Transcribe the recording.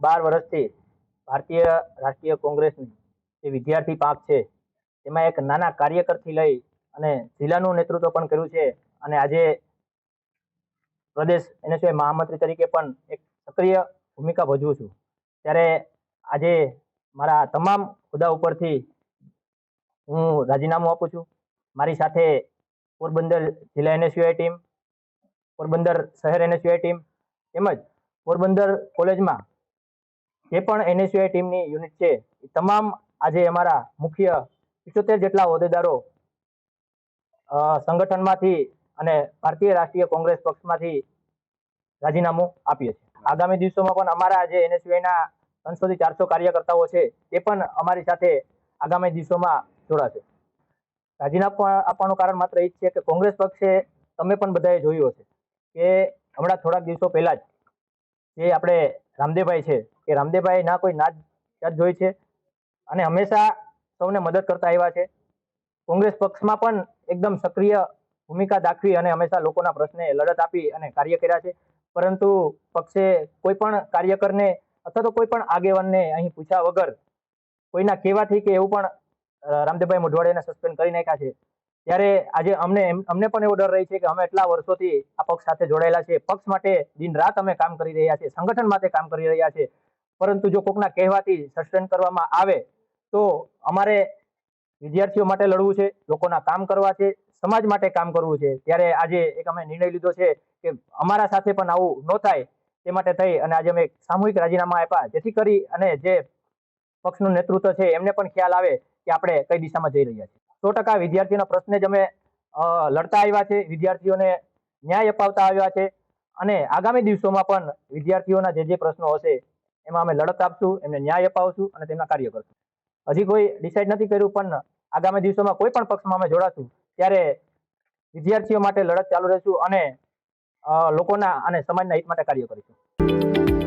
બાર વર્ષથી ભારતીય રાષ્ટ્રીય કોંગ્રેસની જે વિદ્યાર્થી પાંખ છે, તેમાં એક નાના કાર્યકરથી લઈ અને જિલ્લાનું નેતૃત્વ પણ કર્યું છે અને આજે પ્રદેશ એનએસયુઆઈ મહામંત્રી તરીકે પણ એક સક્રિય ભૂમિકા ભજવું છું. ત્યારે આજે મારા તમામ હોદ્દા ઉપરથી હું રાજીનામું આપું છું. મારી સાથે પોરબંદર જિલ્લા એનએસયુઆઈ ટીમ, પોરબંદર શહેર એનએસયુઆઈ ટીમ તેમજ પોરબંદર કોલેજમાં જે પણ એનએસયુઆઈ ટીમની યુનિટ છે, એ તમામ આજે અમારા મુખ્ય પિચોતેર જેટલા હોદ્દેદારો સંગઠનમાંથી અને ભારતીય રાષ્ટ્રીય કોંગ્રેસ પક્ષમાંથી રાજીનામું આપીએ છીએ. આગામી દિવસોમાં પણ અમારા જે એનએસયુઆઈના ત્રણસો થી ચારસો કાર્યકર્તાઓ છે તે પણ અમારી સાથે આગામી દિવસોમાં જોડાશે. રાજીનામું આપવાનું કારણ માત્ર એ જ છે કે કોંગ્રેસ પક્ષે, તમે પણ બધાએ જોયું હશે કે હમણાં થોડાક દિવસો પહેલા જ જે આપણે રામદેવભાઈ છે. કે રામદેવભાઈ ના કોઈ નાત જાત જોઈ છે અને હંમેશા સૌને મદદ કરતા આવ્યા છે. કોંગ્રેસ પક્ષમાં પણ એકદમ સક્રિય ભૂમિકા દાખવી અને હંમેશા લોકોના પ્રશ્ને લડત આપી અને કાર્ય કર્યા છે. પરંતુ પક્ષે કોઈ પણ કાર્યકરને અથવા તો કોઈ પણ આગેવાનને અહીં પૂછ્યા વગર કોઈના કહેવાથી કે એવું પણ રામદેવભાઈ મોઢવાડિયાને સસ્પેન્ડ કરી નાખ્યા છે. ત્યારે આજે અમને અમને પણ એવો ડર રહી છે કે અમે એટલા વર્ષોથી આ પક્ષ સાથે જોડાયેલા છે. પક્ષ માટે દિન રાત અમે કામ કરી રહ્યા છે સંગઠન માટે કામ કરી રહ્યા છે પરંતુ જો કોકના કહેવાથી સસ્પેન્ડ કરવામાં આવે, તો અમારે વિદ્યાર્થીઓ માટે લડવું છે, લોકોના કામ કરવા છે, સમાજ માટે કામ કરવું છે. ત્યારે આજે એક અમે નિર્ણય લીધો છે કે અમારા સાથે પણ આવું ન થાય તે માટે થઈ અને આજે અમે સામૂહિક રાજીનામા આપ્યા. જેથી કરી અને જે પક્ષનું નેતૃત્વ છે, એમને પણ ખ્યાલ આવે કે આપણે કઈ દિશામાં જઈ રહ્યા છીએ. સો ટકા વિદ્યાર્થીઓના પ્રશ્ને જ અમે લડતા આવ્યા છે, વિદ્યાર્થીઓને ન્યાય અપાવતા આવ્યા છે. અને આગામી દિવસોમાં પણ વિદ્યાર્થીઓના જે જે પ્રશ્નો હશે, એમાં અમે લડત આપશું, એમને ન્યાય અપાવશું અને તેમના કાર્ય કરશું. હજી કોઈ ડિસાઇડ નથી કર્યું, પણ આગામી દિવસોમાં કોઈ પણ પક્ષમાં અમે જોડાશું, ત્યારે વિદ્યાર્થીઓ માટે લડત ચાલુ રહેશું અને લોકોના અને સમાજના હિત માટે કાર્ય કરીશું.